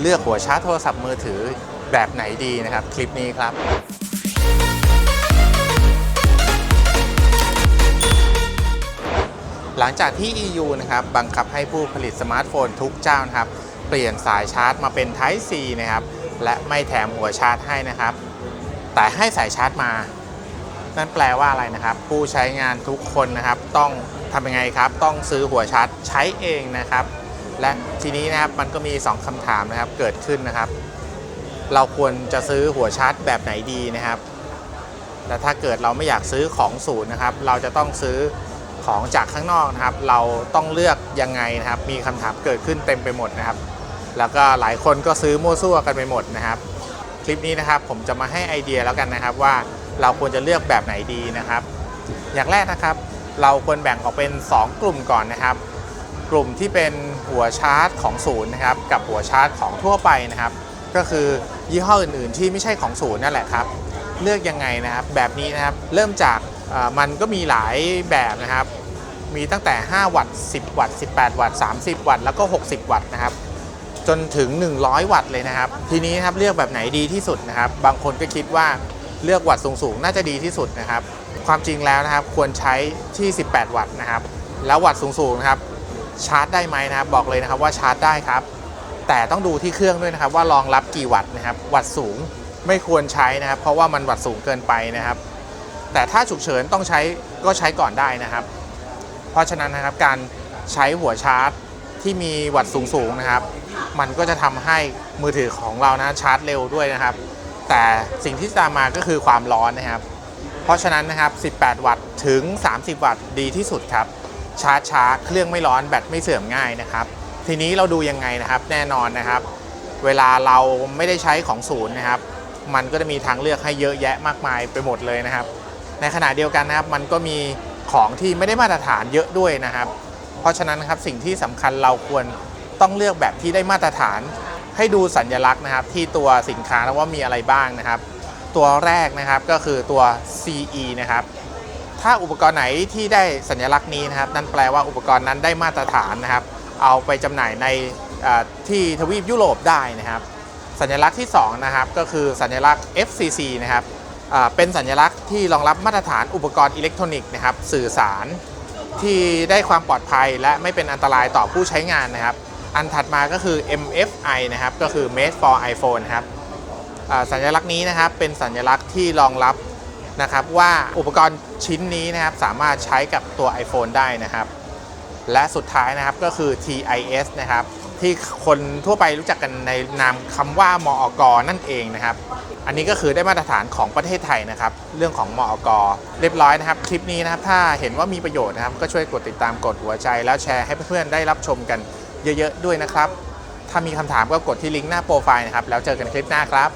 เลือกหัวชาร์จโทรศัพท์มือถือแบบไหนดีนะครับ คลิปนี้ครับหลังจากที่ EU นะครับบังคับให้ผู้ผลิตสมาร์ทโฟนทุกเจ้านะครับ เปลี่ยนสายชาร์จมาเป็น Type C นะครับ และไม่แถมหัวชาร์จให้นะครับ แต่ให้สายชาร์จมา นั่นแปลว่าอะไรนะครับ ผู้ใช้งานทุกคนนะครับ ต้องทำยังไงครับ ต้องซื้อหัวชาร์จใช้เองนะครับ และทีนี้นะครับมันก็มี 2คำถามนะครับเกิดขึ้นนะครับ เราควรจะซื้อหัวชาร์จแบบไหนดีนะครับแต่ถ้าเกิดเราไม่อยากซื้อของศูนย์นะครับ เราจะต้องซื้อของจากข้างนอกนะครับ เราต้องเลือกยังไงนะครับ มีคำถามเกิดขึ้นเต็มไปหมดนะครับ แล้วก็หลายคนก็ซื้อมั่วซั่วกันไปหมดนะครับ คลิปนี้นะครับผมจะมาให้ไอเดียแล้วกันนะครับว่าเราควรจะเลือกแบบไหนดีนะครับ อย่างแรกนะครับ เราควรแบ่งออกเป็น 2 กลุ่มก่อนนะครับ กลุ่มที่เป็นหัวชาร์จของศูนย์นะครับกับหัวชาร์จของทั่วไปนะครับ ก็คือยี่ห้ออื่นๆ ที่ไม่ใช่ของศูนย์นั่นแหละครับ เลือกยังไงนะครับแบบนี้นะครับเริ่มจากมันก็มีหลายแบบนะครับ มีตั้งแต่ 5 วัตต์ 10 วัตต์ 18 วัตต์ 30 วัตต์แล้วก็ 60 วัตต์นะครับจนถึง 100 วัตต์เลยนะครับ ทีนี้นะครับเลือกแบบไหนดีที่สุดนะครับ บางคนก็คิดว่าเลือกวัตต์สูงๆ น่าจะดีที่สุดนะครับ ความจริงแล้วนะครับควรใช้ที่ 18 วัตต์นะครับ แล้ววัตต์สูงๆนะครับ ชาร์จได้ไหมนะครับบอกเลยนะครับว่าชาร์จได้ครับ แต่ต้องดูที่เครื่องด้วยนะครับว่ารองรับกี่วัตต์นะครับวัตต์สูงไม่ควรใช้นะครับ เพราะว่ามันวัตต์สูงเกินไปนะครับ แต่ถ้าฉุกเฉินต้องใช้ก็ใช้ก่อนได้นะครับ เพราะฉะนั้นนะครับการใช้หัวชาร์จที่มีวัตต์สูงๆนะครับ มันก็จะทำให้มือถือของเรานะชาร์จเร็วด้วยนะครับ แต่สิ่งที่ตามมาก็คือความร้อนนะครับ เพราะฉะนั้นนะครับ 18 วัตต์ถึง 30 วัตต์ดีที่สุดครับ ชาร์จช้าเครื่องไม่ร้อนแบตไม่เสื่อมง่ายนะครับ ทีนี้เราดูยังไงนะครับแน่นอนนะครับ เวลาเราไม่ได้ใช้ของศูนย์นะครับ มันก็จะมีทางเลือกให้เยอะแยะมากมายไปหมดเลยนะครับ ในขณะเดียวกันนะครับมันก็มีของที่ไม่ได้มาตรฐานเยอะด้วยนะครับ เพราะฉะนั้นครับสิ่งที่สำคัญเราควรต้องเลือกแบบที่ได้มาตรฐาน ให้ดูสัญลักษณ์นะครับ ที่ตัวสินค้านะว่ามีอะไรบ้างนะครับ ตัวแรกนะครับก็คือตัว CE นะครับ ถ้าอุปกรณ์ไหนที่ได้สัญลักษณ์นี้นะครับ นั่นแปลว่าอุปกรณ์นั้นได้มาตรฐานนะครับ เอาไปจำหน่ายในที่ทวีปยุโรปได้นะครับ สัญลักษณ์ที่2นะครับก็คือสัญลักษณ์ FCC นะครับเป็นสัญลักษณ์ที่รองรับมาตรฐานอุปกรณ์อิเล็กทรอนิกส์นะครับ สื่อสารที่ได้ความปลอดภัยและไม่เป็นอันตรายต่อผู้ใช้งานนะครับ อันถัดมาก็คือ MFI นะครับ ก็คือ Made for iPhone ครับสัญลักษณ์นี้นะครับเป็นสัญลักษณ์ที่รองรับ นะครับว่าอุปกรณ์ชิ้นนี้นะครับสามารถใช้กับตัว iPhone ได้นะครับ และสุดท้ายนะครับก็คือ TIS นะครับที่คนทั่วไปรู้จักกันในนามคำว่ามอกนั่นเองนะครับ อันนี้ก็คือได้มาตรฐานของประเทศไทยนะครับ เรื่องของมอกเรียบร้อยนะครับ คลิปนี้นะครับ ถ้าเห็นว่ามีประโยชน์นะครับ ก็ช่วยกดติดตามกดหัวใจ แล้วแชร์ให้เพื่อนๆได้รับชมกันเยอะๆด้วยนะครับ ถ้ามีคำถามก็กดที่ลิงก์หน้าโปรไฟล์นะครับ แล้วเจอกันคลิปหน้าครับ